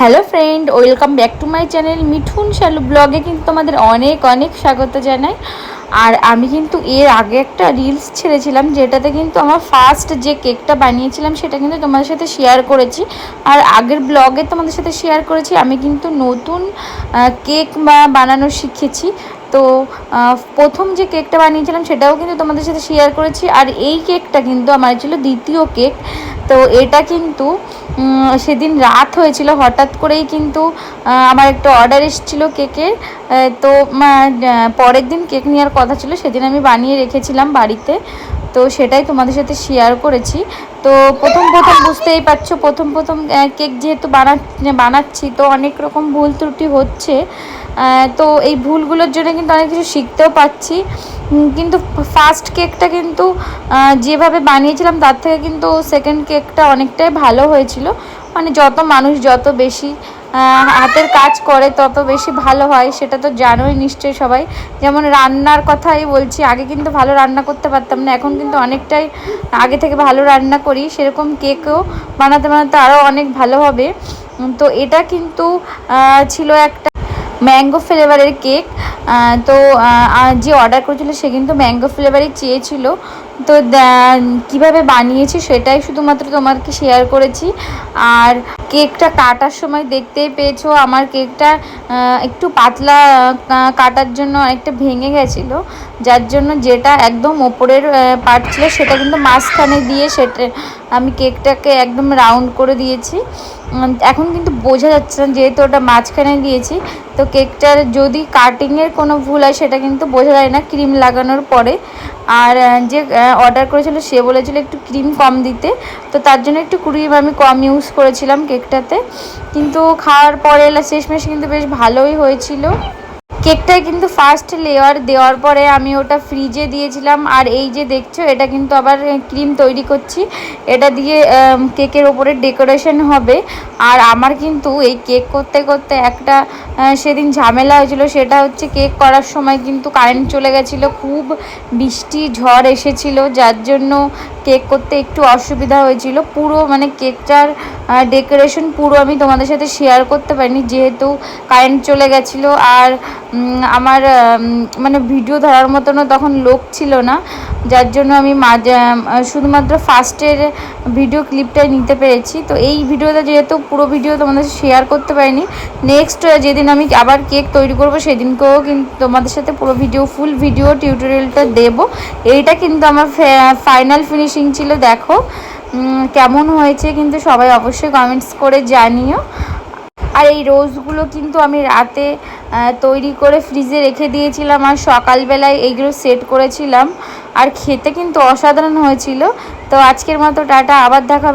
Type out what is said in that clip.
Hello friend, welcome back to my channel Mithun Shalu ব্লগে কিন্তু তোমাদের অনেক অনেক স্বাগত জানাই। আর আমি কিন্তু এর আগে একটা রিলস ছেড়েছিলাম, যেটাতে কিন্তু আমার ফার্স্ট যে কেকটা বানিয়েছিলাম, সেটা কিন্তু তোমাদের সাথে শেয়ার করেছি। আর আগের ব্লগে তোমাদের সাথে শেয়ার করেছি, আমি কিন্তু নতুন কেক বা বানানো শিখেছি। তো প্রথম যে কেকটা বানিয়েছিলাম, সেটাও কিন্তু তোমাদের সাথে শেয়ার করেছি। আর এই কেকটা কিন্তু আমার ছিল দ্বিতীয় কেক তো এটা কিন্তু সেদিন রাত হয়েছিল, হঠাৎ করেই কিন্তু আমার একটা অর্ডার এসেছিল কেকের তো পরের দিন কেক নেওয়ার কথা ছিল, সেদিন আমি বানিয়ে রেখেছিলাম বাড়িতে। তো সেটাই তোমাদের সাথে শেয়ার করেছি। তো প্রথম প্রথম বুঝতেই পারছ, প্রথম প্রথম কেক যেহেতু বানা বানাচ্ছি, তো অনেক রকম ভুল ত্রুটি হচ্ছে। তো এই ভুলগুলোর জন্য কিন্তু অনেক কিছু শিখতেও পাচ্ছি কিন্তু ফার্স্ট কেকটা কিন্তু যেভাবে বানিয়েছিলাম, তার থেকে কিন্তু সেকেন্ড কেকটা অনেকটাই ভালো হয়েছিল। মানে যত মানুষ যত বেশি হাতের কাজ করে, তত বেশি ভালো হয়, সেটা তো জানোই নিশ্চয়ই সবাই। যেমন রান্নার কথাই বলছি, আগে কিন্তু ভালো রান্না করতে পারতাম না, এখন কিন্তু অনেকটাই আগে থেকে ভালো রান্না করি, সেরকম কেকও বানাতে বানাতে আরও অনেক ভালো হবে। তো এটা কিন্তু ছিল একটা ম্যাঙ্গো ফ্লেভারের কেক। তো যে অর্ডার করেছিল সে কিন্তু ম্যাঙ্গো ফ্লেভারই চেয়েছিল। তো কীভাবে বানিয়েছি সেটাই শুধুমাত্র তোমাকে শেয়ার করেছি। আর কেকটা কাটার সময় দেখতেই পেয়েছ, আমার কেকটা একটু পাতলা কাটার জন্য একটা ভেঙে গেছিল, যার জন্য যেটা একদম ওপরের পার্ট ছিল সেটা কিন্তু মাঝখানে দিয়ে সেটা আমি কেকটাকে একদম রাউন্ড করে দিয়েছি। এখন কিন্তু বোঝা যাচ্ছে না, যেহেতু ওটা মাঝখানে দিয়েছি, তো কেকটার যদি কাটিংয়ের কোনো ভুল হয়, সেটা কিন্তু বোঝা যায় না ক্রিম লাগানোর পরে। আর যে অর্ডার করেছিল, সে বলেছিল একটু ক্রিম কম দিতে, তো তার জন্য একটু ক্রিম আমি কম ইউজ করেছিলাম কেকটাতে। কিন্তু খাওয়ার পরে শেষমেশ কিন্তু বেশ ভালোই হয়েছিল। কেকটায় কিন্তু ফার্স্ট লেয়ার দেওয়ার পরে আমি ওটা ফ্রিজে দিয়েছিলাম। আর এই যে দেখছ, এটা কিন্তু আবার ক্রিম তৈরি করছি। এটা দিয়ে কেকের ওপরে ডেকোরেশন হবে। আর আমার কিন্তু এই কেক করতে করতে একটা সেদিন ঝামেলা হয়েছিল। সেটা হচ্ছে কেক করার সময় কিন্তু কারেন্ট চলে গেছিল। খুব বৃষ্টি, ঝড় এসেছিল। যার জন্য কেক করতে একটু অসুবিধা হয়েছিল। পুরো মানে কেকটার ডেকোরেশন পুরো আমি তোমাদের সাথে শেয়ার করতে পারিনি। যেহেতু কারেন্ট চলে গেছিল আর আমার মানে ভিডিও ধরার মতনও তখন লোক ছিল না। যার জন্য আমি শুধুমাত্র ফার্স্টের ভিডিও ক্লিপটাই নিতে পেরেছি। তো এই ভিডিওটা যেহেতু পুরো ভিডিও তোমাদের শেয়ার করতে পারিনি নেক্সট যেদিন আমি আবার কেক তৈরি করব সেদিনকেও কিন্তু তোমাদের সাথে পুরো ভিডিও ফুল ভিডিও টিউটোরিয়ালটা দেব। এইটা কিন্তু আমার ফাইনাল ফিনিশিং ছিল, দেখো। কেমন হয়েছে কিন্তু সবাই অবশ্যই কমেন্টস করে জানিও। আর এই রোজগুলো কিন্তু আমি রাতে তৈরি করে ফ্রিজে রেখে দিয়েছিলাম আর সকালবেলায় এইগুলো সেট করেছিলাম। আর খেতে কিন্তু অসাধারণ হয়েছিল। তো আজকের মতো টাটা, আবার দেখাবে